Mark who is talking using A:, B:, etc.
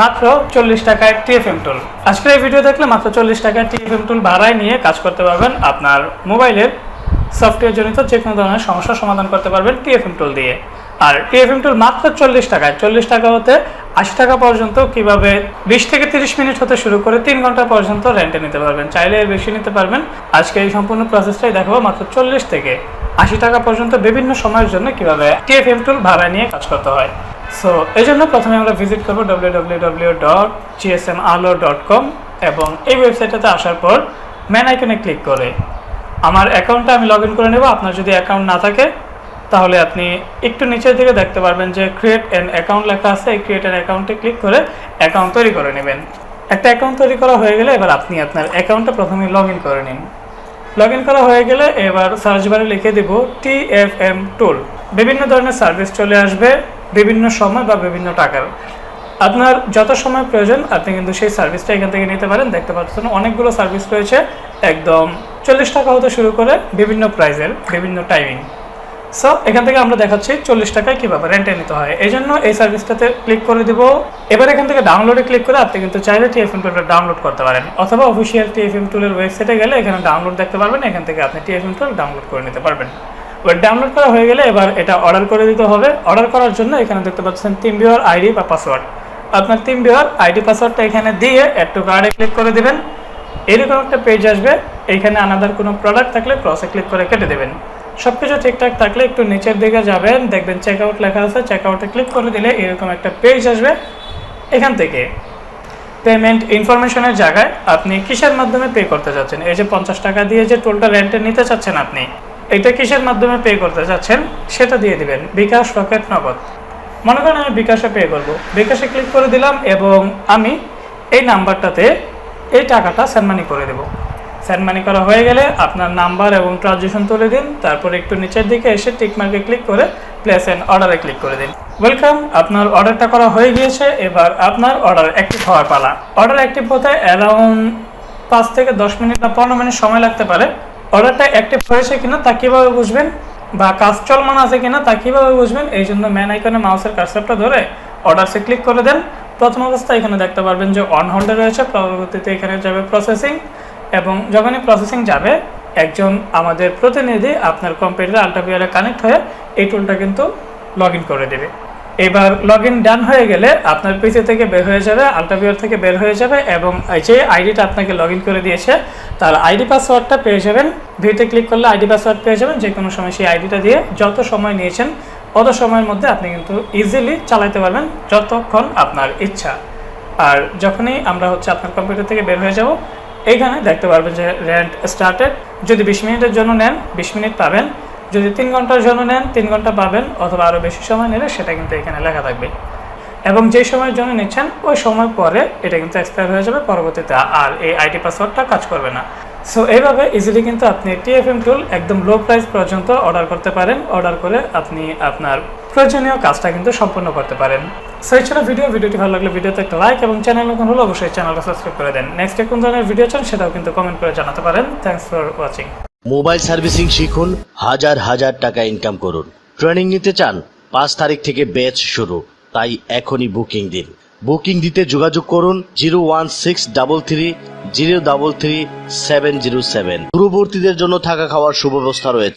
A: মাত্র চল্লিশ টাকায় টিএফএম টুল আজকের এই ভিডিও দেখলে মাত্র চল্লিশ টাকায় টিএফএম টুল ভাড়ায় নিয়ে কাজ করতে পারবেন। আপনার মোবাইলের সফটওয়্যার জনিত যে কোনো ধরনের সমস্যার সমাধান করতে পারবেন টিএফএম টুল দিয়ে। আর টিএফএম টুল মাত্র চল্লিশ টাকায়, চল্লিশ টাকা হতে আশি টাকা পর্যন্ত কীভাবে বিশ থেকে তিরিশ মিনিট হতে শুরু করে তিন ঘণ্টা পর্যন্ত রেন্টে নিতে পারবেন। চাইলে এর বেশি নিতে পারবেন। আজকে এই সম্পূর্ণ প্রসেসটাই দেখাবো মাত্র চল্লিশ থেকে আশি টাকা পর্যন্ত বিভিন্ন সময়ের জন্য কীভাবে টিএফএম টুল ভাড়া নিয়ে কাজ করতে হয়। সো এই জন্য প্রথমে আমরা ভিজিট করব W dot Alo dot com এবং এই ওয়েবসাইটটাতে আসার পর ম্যান আইকনে ক্লিক করে আমার অ্যাকাউন্টটা আমি লগ ইন করে নেব। আপনার যদি অ্যাকাউন্ট না থাকে, তাহলে আপনি একটু নিচের দিকে দেখতে পারবেন যে ক্রিয়েট অ্যান অ্যাকাউন্ট লেখা আছে। এই ক্রিয়েট অ্যান অ্যাকাউন্টে ক্লিক করে অ্যাকাউন্ট তৈরি করে নেবেন। একটা অ্যাকাউন্ট তৈরি করা হয়ে গেলে এবার আপনি আপনার অ্যাকাউন্টটা প্রথমে লগ ইন করে নিন। লগ ইন করা হয়ে গেলে এবার সার্চ বারে লিখে দেব টি এফ এম টুল বিভিন্ন ধরনের সার্ভিস চলে আসবে। বিভিন্ন সময় বা বিভিন্ন টাকার। আপনার যত সময় প্রয়োজন, আপনি কিন্তু সেই সার্ভিসটা এখান থেকে নিতে পারেন। দেখতে পাচ্ছেন অনেকগুলো সার্ভিস রয়েছে। একদম চল্লিশ টাকা হতে শুরু করে বিভিন্ন প্রাইজের বিভিন্ন টাইমিং সো এখান থেকে আমরা দেখাচ্ছি চল্লিশ টাকায় কীভাবে রেন্টে নিতে হয়। এই জন্য এই সার্ভিসটাতে ক্লিক করে দিব। এবার এখান থেকে ডাউনলোডে ক্লিক করে আপনি কিন্তু চাইলে টিএফএম টুলটা ডাউনলোড করতে পারেন। অথবা অফিসিয়াল টিএফএম টুলের ওয়েবসাইটে গেলে এখানে ডাউনলোড দেখতে পারবেন। এখান থেকে আপনি টিএফএম টুল ডাউনলোড করে নিতে পারবেন। এবার ডাউনলোড করা হয়ে গেলে এবার এটা অর্ডার করে দিতে হবে। অর্ডার করার জন্য এখানে দেখতে পাচ্ছেন তিন বিওর আইডি বা পাসওয়ার্ড আপনার তিন বিওর আইডি পাসওয়ার্ডটা এখানে দিয়ে একটু কার্ডে ক্লিক করে দেবেন। এরকম একটা পেজ আসবে। এইখানে আনাদার কোনো প্রোডাক্ট থাকলে ক্রসে ক্লিক করে কেটে দেবেন। সব কিছু ঠিকঠাক থাকলে একটু নিচের দিকে যাবেন। দেখবেন চেক আউট লেখা আছে। চেক আউটে ক্লিক করে দিলে এরকম একটা পেজ আসবে এখান থেকে। পেমেন্ট ইনফরমেশনের জায়গায় আপনি কিসের মাধ্যমে পে করতে চাচ্ছেন? এই যে পঞ্চাশ টাকা দিয়ে যে টোলটা রেন্টে নিতে চাচ্ছেন আপনি। এটা কিসের মাধ্যমে পে করতে চাচ্ছেন সেটা দিয়ে দিবেন। বিকাশ রকেট নগদ। মনে করেন আমি বিকাশে পে করব। বিকাশে ক্লিক করে দিলাম এবং আমি এই নাম্বারটাতে এই টাকাটা সেন্ড মানি করে দেবো। সেন্ড মানি করা হয়ে গেলে আপনার নাম্বার এবং ট্রানজেকশন তুলে দিন। তারপরে একটু নিচের দিকে এসে টিকমার্কে ক্লিক করে প্লেস এন্ড অর্ডারে ক্লিক করে দিন। ওয়েলকাম আপনার অর্ডারটা করা হয়ে গিয়েছে। এবার আপনার অর্ডার অ্যাক্টিভ হওয়ার পালা। অর্ডার অ্যাক্টিভ হতে অ্যারাউন্ড পাঁচ থেকে দশ মিনিট বা পনেরো মিনিট সময় লাগতে পারে। অর্ডারটা অ্যাক্টিভ হয়েছে কিনা তা কীভাবে বুঝবেন বা কাজ চলমান আছে কিনা তা কীভাবে বুঝবেন, এই জন্য ম্যান আইকনে মাউসের কার্সারটা ধরে অর্ডারসে ক্লিক করে দেন। প্রথম অবস্থায় এখানে দেখতে পারবেন যে অন হোল্ডে রয়েছে, পরবর্তীতে এখানে যাবে প্রসেসিং এবং যখনই প্রসেসিং যাবে, একজন আমাদের প্রতিনিধি আপনার কম্পিউটারে আলট্রাপিয়ারে কানেক্ট হয়ে এই টুলটা কিন্তু লগ করে দেবে। এবার লগ ইন ডান হয়ে গেলে আপনার পিসি থেকে বের হয়ে যাবে আলট্রাপিয়ার থেকে বের হয়ে যাবে এবং যে আইডিটা আপনাকে লগ করে দিয়েছে, তার আইডি পাসওয়ার্ডটা পেয়ে যাবেন। ভিতে ক্লিক করলে আইডি পাসওয়ার্ড পেয়ে যাবেন যে কোনো সময় সেই আইডিটা দিয়ে যত সময় নিয়েছেন, অত সময়ের মধ্যে আপনি কিন্তু ইজিলি চালাতে পারবেন যতক্ষণ আপনার ইচ্ছা। আর যখনই আমরা হচ্ছে আপনার কম্পিউটার থেকে বের হয়ে যাব এইখানে দেখতে পারবেন যে রেন্ট স্টার্টেড যদি বিশ মিনিটের জন্য নেন, বিশ মিনিট পাবেন। যদি তিন ঘণ্টার জন্য নেন, তিন ঘণ্টা পাবেন অথবা আরও বেশি সময় নিলে সেটা কিন্তু এখানে লেখা থাকবে। এবং যে সময়ের জন্য নিচ্ছেন, ওই সময় পরে এটা কিন্তু এক্সপায়ার হয়ে যাবে, পরবর্তীতে আর এই আইডি পাসওয়ার্ডটা কাজ করবে না। সো এইভাবে ইজিলি কিন্তু আপনি টিএফএম টুল একদম লো প্রাইস পর্যন্ত অর্ডার করতে পারেন। অর্ডার করে আপনি আপনার প্রয়োজনীয় কাজটা কিন্তু সম্পূর্ণ করতে পারেন। সো এছাড়া ভিডিও ভিডিওটি ভালো লাগলে ভিডিওতে একটা লাইক এবং চ্যানেল নতুন হলে অবশ্যই চ্যানেলটা সাবস্ক্রাইব করে দেন। নেক্সট কোন ধরনের ভিডিও চান সেটাও কিন্তু কমেন্ট করে জানাতে পারেন। Thanks for watching
B: mobile servicing শিখুন, হাজার হাজার টাকা ইনকাম করুন। ট্রেনিং নিতে চান, পাঁচ তারিখ থেকে ব্যাচ শুরু। তাই এখনই বুকিং দিন। বুকিং দিতে যোগাযোগ করুন zero one six double three, zero double three seven zero seven. দূরবর্তীদের জন্য থাকা খাওয়ার সুব্যবস্থা রয়েছে।